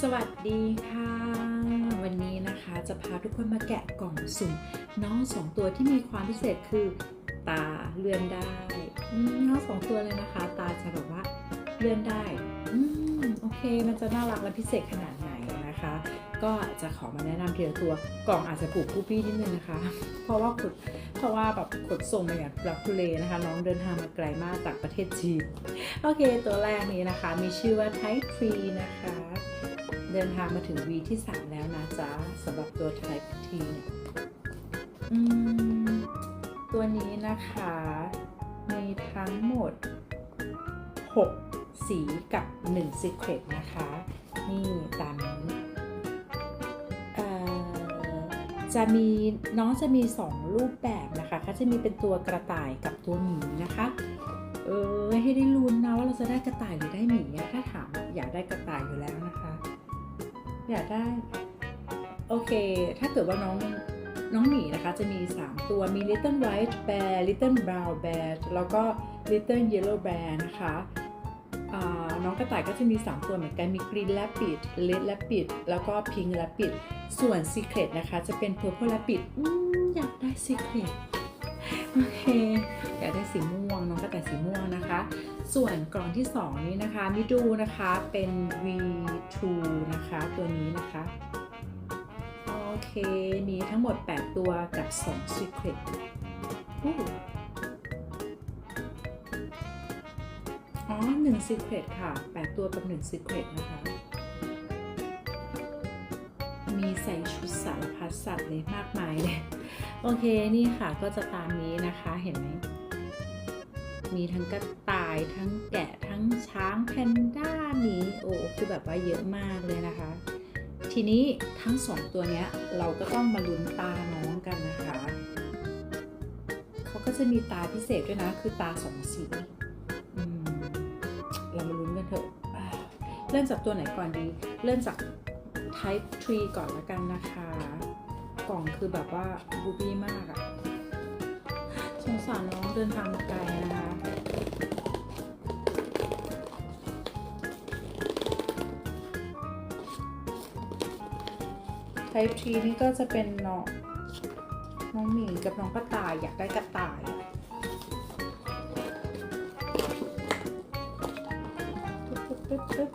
สวัสดีค่ะ วันนี้นะคะจะพาทุกคนมาแกะกล่องสุ่มน้องสองตัวที่มีความพิเศษคือ ตาเลื่อนได้น้องสองตัวเลยนะคะ ตาจะแบบว่าเลื่อนได้อืมโอเค มันจะน่ารักและพิเศษขนาดไหนนะคะ ก็จะขอมาแนะนำทีละตัวกล่องอาจจะผูกผู้พี่นิดนึงนะคะ เพราะว่าขนเพราะว่าแบบขนส่งมาอย่างทุลักทุเลนะคะ น้องเดินทางมาไกลมากจากประเทศจีนโอเค ตัวแรกนี้นะคะ มีชื่อว่า Type 3นะคะ เดินทางมาถึง V ที่3แล้วนะจ๊ะสำหรับตัว Type T เนี่ยตัวนี้นะคะมีทั้งหมด 6 สีกับ 1 Secret นะคะ นี่ตามนี้จะมีน้องจะมี 2 รูปแบบนะคะก็จะมีเป็นตัวกระต่ายกับตัวหมีนะคะ เออให้ได้ลุ้นนะว่าเราจะได้กระต่ายหรือได้หมีถ้าถามอยากได้กระต่ายอยู่แล้วนะคะ อยากได้ โอเค ถ้าเกิดว่าน้องน้องหมีนะคะจะมี 3 ตัวมี Little White Bear Little Brown Bear แล้วก็ Little Yellow Bear นะคะน้องกระต่ายก็จะมี 3 ตัวเหมือนกันมี Green Rabbit Red Rabbit แล้วก็ Pink Rabbit ส่วน Secret นะคะ จะเป็น Purple Rabbit อืมอยากได้ Secret โอเคอยากได้สีม่วงน้องกระต่สีม่วงนะคะ ส่วนกล่องที่ 2 นี้นะคะมิดูนะคะเป็น V2 นะคะตัวนี้นะคะโอเคมีทั้งหมด 8 ตัวกับ2 Secret อู้อ๋อ1 Secret ค่ะ 8 ตัวกับ1 Secret นะคะมีใส่ชุดสารพัดสัตว์เลยมากมายเลย โอเคนี่ค่ะก็จะตามนี้นะคะเห็นไหมมีทั้งกระต่ายทั้งแกะทั้งช้างแพนด้าหมีโอ้คือแบบว่าเยอะมากเลยนะคะ ทีนี้ทั้งสองตัวเนี้ยเราก็ต้องมาลุ้นตาน้องกันนะคะเขาก็จะมีตาพิเศษด้วยนะ คือตาสองสีเรามาลุ้นกันเถอะเริ่มจากตัวไหนก่อนดี เริ่มจาก Type 3 ก่อนละกันนะคะ กล่องคือแบบว่าบูบี้มากอะสงสารน้องเดินทางไกลนะคะ Type 3นี่ก็จะเป็นน้องน้องหมีกับน้องกระต่ายอยากได้กระต่ายอะตึ๊บตึ๊บตึ๊บ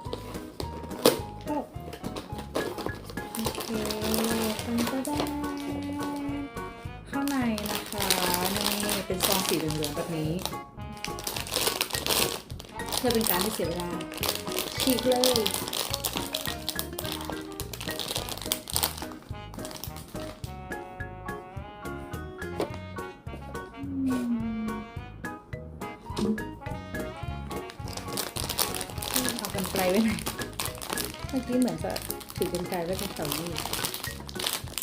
สีเหลืองๆแบบนี้ เพื่อเป็นการไม่เสียเวลาฉีกเลยเอากันไกลไว้หน่อยเมื่อกี้เหมือนจะถือกันไกลไว้เป็นแถวนี้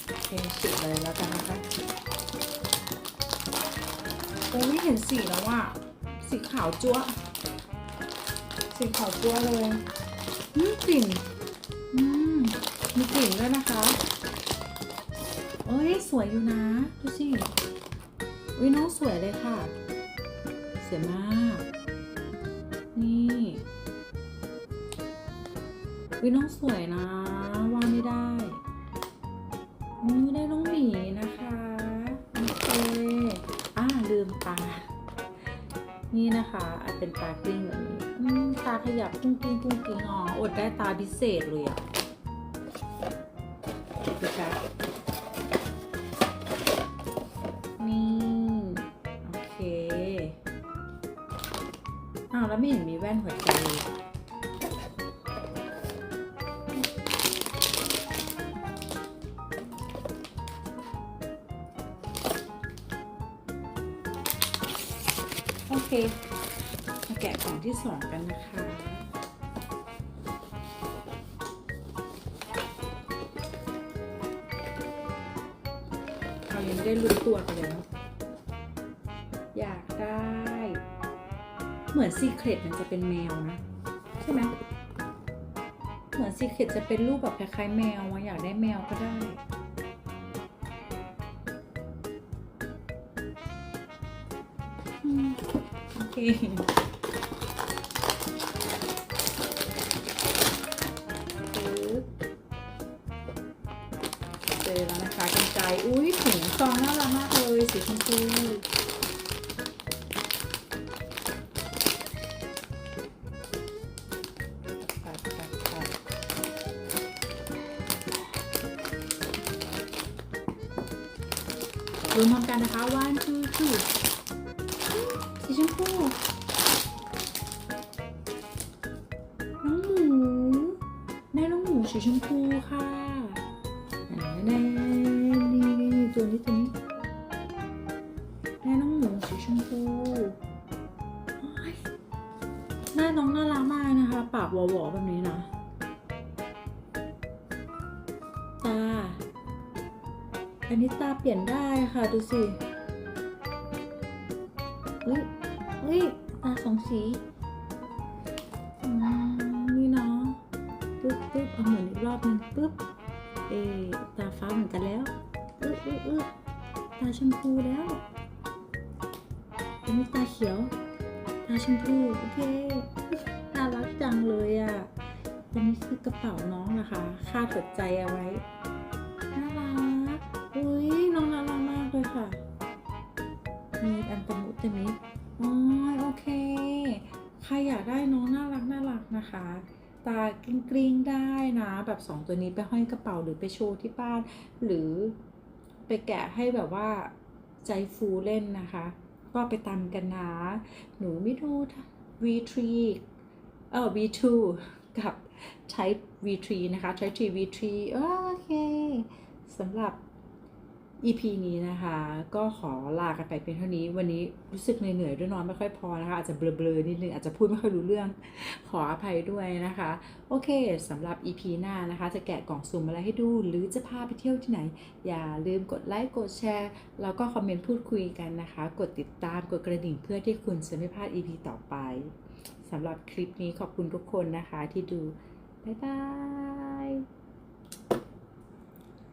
โอเคฉีกเลยแล้วกันนะคะ อ้ไม่เห็นสีแล้วว่ะสีขาวจั๊วสีขาวจั๊วเลยอืมกลิ่นอืมมีกลิ่นด้วยนะคะเอ้ยสวยอยู่นะดูสิวิน้องสวยเลยค่ะ สวยมาก นี่วิน้องสวยนะว่าไม่ได้ นี่นะคะอาจเป็นตากลิ้งแบบนี้ตาขยับกุ้งกิ้งกุ้งกิ้งอ๋ออดได้ตาพิเศษเลยอะดูค่ะนี่โอเคอ้าวแล้วไม่เห็นมีแว่นหัวใจ โอเค มาแกะกล่องที่สองกันนะคะ เรายังไม่ได้รู้ตัวกันเลยเนาะอยากได้ เหมือนซีเครตมันจะเป็นแมวนะ ใช่ไหมเหมือนซีเครตจะเป็นรูปแบบคล้ายๆแมวอะอยากได้แมวก็ได้ เคปึ๊บเจอแล้วนะคะกันไกอุ้ยถุงซองน่ารักมากเลยสีชมพูรวมพร้อมกันนะคะ one two two ชมพูน้องหมูแม่น้องหมูสีชมพูค่ะแน่นี่นี่ตัวนี้ตัวนี้แม่น้องหมูสีชมพูหน้าน้องน่ารักมากนะคะ ปากหวอๆแบบนี้นะตา อันนี้ตาเปลี่ยนได้ค่ะ ดูสิ ยตาสองสีนี่เนาะปึ๊บปึ๊บเอาหมุนอีกรอบหนึงปึ๊บเอตาฟ้าเหมือนกันแล้วปึ๊บปึ๊บปึ๊บตาชมพูแล้วอันนี้ตาเขียว ตาชมพูโอเคน่ารักจังเลยอะ่ะอันนี้คือกระเป๋าน้องนะคะคาดหัวใจเอาไว้น่ารักอุ้ยน้องน่ารักมากเลยค่ะมีอันตะมุตะมิอ๋อ เค ใครอยากได้น้องน่ารักน่ารักนะคะ ตากริ้งกริ้งได้นะ แบบสองตัวนี้ไปห้อยกระเป๋าหรือไปโชว์ที่บ้าน หรือไปแกะให้แบบว่าใจฟูเล่นนะคะ ก็ไปตามกันนะ หนูไม่ดู V3 เออ V2 กับ Type V3 นะคะ Type 3 V3 โอเคสำหรับ EP นี้นะคะ ก็ขอลากันไปเพียงเท่านี้ วันนี้รู้สึกเหนื่อยๆด้วยนอนไม่ค่อยพอนะคะ อาจจะเบลอๆนิดนึงอาจจะพูดไม่ค่อยรู้เรื่อง ขออภัยด้วยนะคะ โอเคสำหรับ EP หน้านะคะ จะแกะกล่องสุ่มอะไรให้ดู หรือจะพาไปเที่ยวที่ไหน อย่าลืมกดไลค์กดแชร์ แล้วก็คอมเมนต์พูดคุยกันนะคะ กดติดตามกดกระดิ่งเพื่อที่คุณจะไม่พลาด EP ต่อไปสำหรับคลิปนี้ขอบคุณทุกคนนะคะที่ดูบ๊ายบาย